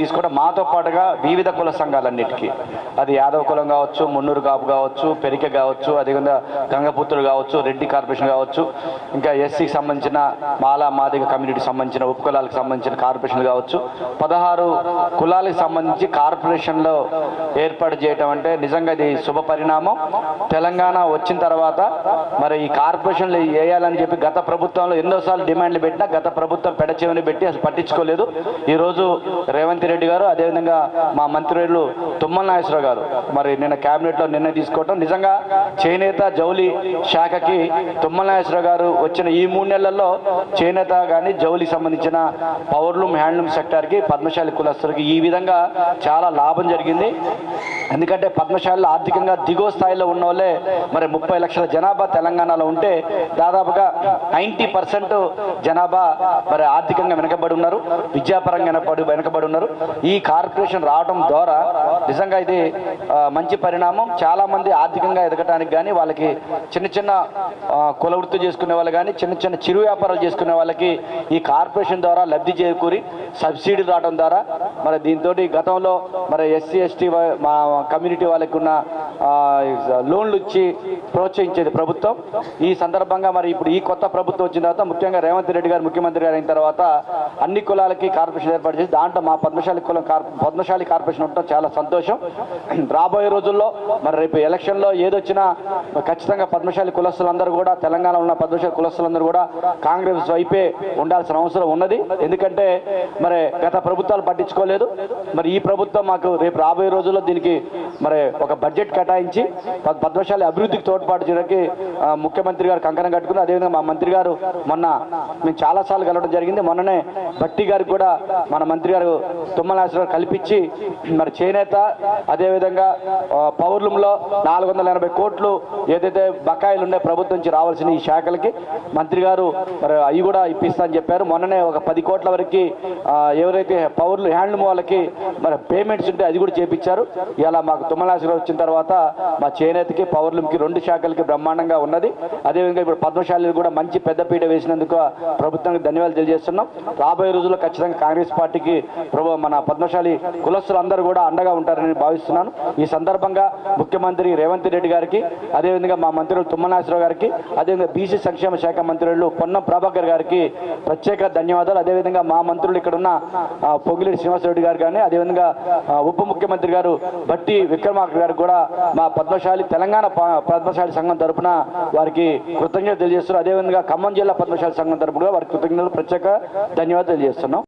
తీసుకోవడం మాతో పాటుగా వివిధ కుల సంఘాలన్నిటికీ. అది యాదవ కులం కావచ్చు మున్నూరు కాపు కావచ్చు పెరిక కావచ్చు అదేవిధంగా గంగపుత్రులు కావచ్చు రెడ్డి కార్పొరేషన్ కావచ్చు ఇంకా ఎస్సీకి సంబంధించిన మాలా మాదిగ కమ్యూనిటీకి సంబంధించిన ఉపకులాలకు సంబంధించిన కార్పొరేషన్లు కావచ్చు. పదహారు కులాలకు సంబంధించి కార్పొరేషన్లో ఏర్పాటు చేయటం అంటే నిజంగా ఇది శుభ పరిణామం. తెలంగాణ వచ్చిన తర్వాత మరి ఈ కార్పొరేషన్లు వేయాలని చెప్పి గత ప్రభుత్వంలో ఎన్నోసార్లు డిమాండ్లు పెట్టినా గత ప్రభుత్వం పెడచెవిని పెట్టి అసలు పట్టించుకోలేదు. ఈరోజు రేవంత్ రెడ్డి గారు అదేవిధంగా మా మంత్రులు తుమ్మల నాగేశ్వరరావు గారు. మరి నిన్న క్యాబినెట్లో నిర్ణయం తీసుకోవటం నిజంగా చేనేత జౌలి శాఖకి తుమ్మల నాగేశ్వరరావు గారు వచ్చిన ఈ మూడు నెలల్లో చేనేత కానీ జౌలికి సంబంధించిన పవర్లూమ్ హ్యాండ్లూమ్ సెక్టార్కి పద్మశాలి కులస్తులకి ఈ విధంగా చాలా లాభం జరిగింది. ఎందుకంటే పద్మశాలలో ఆర్థికంగా దిగువ స్థాయిలో ఉన్న వాళ్ళే మరి ముప్పై లక్షల జనాభా తెలంగాణలో ఉంటే దాదాపుగా నైంటీ పర్సెంట్ జనాభా మరి ఆర్థికంగా వెనకబడి ఉన్నారు. విద్యాపరంగా వెనకబడి వెనకబడి ఉన్నారు. ఈ కార్పొరేషన్ రావడం ద్వారా నిజంగా ఇది మంచి పరిణామం. చాలామంది ఆర్థికంగా ఎదగటానికి కానీ వాళ్ళకి చిన్న చిన్న కులవృత్తి కుల వృత్తి చేసుకునే వాళ్ళు కానీ చిన్న చిన్న చిరు వ్యాపారాలు చేసుకునే వాళ్ళకి ఈ కార్పొరేషన్ ద్వారా లబ్ధి చేకూరి సబ్సిడీ రావడం ద్వారా మరి దీంతో గతంలో మరి ఎస్సీ ఎస్టీ మా కమ్యూనిటీ వాళ్ళకి ఉన్న లోన్లు ఇచ్చి ప్రోత్సహించేది ప్రభుత్వం. ఈ సందర్భంగా మరి ఇప్పుడు ఈ కొత్త ప్రభుత్వం వచ్చిన తర్వాత ముఖ్యంగా రేవంత్ రెడ్డి గారు ముఖ్యమంత్రి గారు అయిన తర్వాత అన్ని కులాలకి కార్పొరేషన్ ఏర్పాటు చేసి దాంట్లో మా పద్మశాలి కులం కార్- పద్మశాలి కార్పొరేషన్ ఉండటం చాలా సంతోషం. రాబోయే రోజుల్లో మరి రేపు ఎలక్షన్లో ఏదొచ్చినా ఖచ్చితంగా పద్మశాలి కులస్తులందరూ కూడా తెలంగాణలో ఉన్న పద్మశాలి కులస్తులందరూ కూడా కాంగ్రెస్ వైపే ఉండాల్సిన అవసరం ఉన్నది. ఎందుకంటే మరి గత ప్రభుత్వాలు పట్టించుకోలేదు. మరి ఈ ప్రభుత్వం మాకు రేపు రాబోయే రోజుల్లో దీనికి మరి ఒక బడ్జెట్ కేటాయించి పద్మశాలి అభివృద్ధికి తోడ్పాటు చేయడానికి ముఖ్యమంత్రి గారు కంకణం కట్టుకుని అదేవిధంగా మా మంత్రి గారు మొన్న మేము చాలాసార్లు కలవడం జరిగింది. మొన్ననే భట్టి గారికి కూడా మన మంత్రి గారు తుమ్మలాశ్వర కల్పించి మరి చేనేత అదేవిధంగా పౌర్లంలో నాలుగు వందల ఎనభై కోట్లు ఏదైతే బకాయిలు ఉన్నాయి ప్రభుత్వం నుంచి రావాల్సిన ఈ శాఖలకి మంత్రి గారు మరి అవి కూడా ఇప్పిస్తా అని చెప్పారు. మొన్ననే ఒక పది కోట్ల వరకు ఎవరైతే పౌరులు హ్యాండ్లూమ్ వాళ్ళకి మరి పేమెంట్స్ ఉంటే అది కూడా చేపించారు. ఇలా మాకు తుమ్మలాశ్వర వచ్చిన తర్వాత మా చేనేతకి పౌర్లంకి రెండు శాఖలకి బ్రహ్మాండంగా ఉన్నది. అదేవిధంగా ఇప్పుడు పద్మశాలి కూడా మంచి పెద్దపీట వేసినందుకు ప్రభుత్వానికి ధన్యవాదాలు తెలియజేస్తున్నాం. రాబోయే రోజుల్లో ఖచ్చితంగా కాంగ్రెస్ పార్టీకి ప్రభు మన పద్మశాలి కులస్తులు అందరూ కూడా అండగా ఉంటారని భావిస్తున్నాను. ఈ సందర్భంగా ముఖ్యమంత్రి రేవంత్ రెడ్డి గారికి అదేవిధంగా మా మంత్రులు తుమ్మనాశ్వరరావు గారికి అదేవిధంగా బీసీ సంక్షేమ శాఖ మంత్రులు పొన్నం ప్రభాకర్ గారికి ప్రత్యేక ధన్యవాదాలు. అదేవిధంగా మా మంత్రులు ఇక్కడ ఉన్న శ్రీనివాసరెడ్డి గారు కానీ అదేవిధంగా ఉప ముఖ్యమంత్రి గారు భట్టి విక్రమార్క గారు కూడా మా పద్మశాలి తెలంగాణ ప- పద్మశాలి సంఘం తరపున వారికి కృతజ్ఞతలు తెలియజేస్తున్నారు. అదేవిధంగా ఖమ్మం జిల్లా పద్మశాలి సంఘం తరపున వారికి కృతజ్ఞతలు ప్రత్యేక ధన్యవాదాలు తెలియజేస్తున్నాం.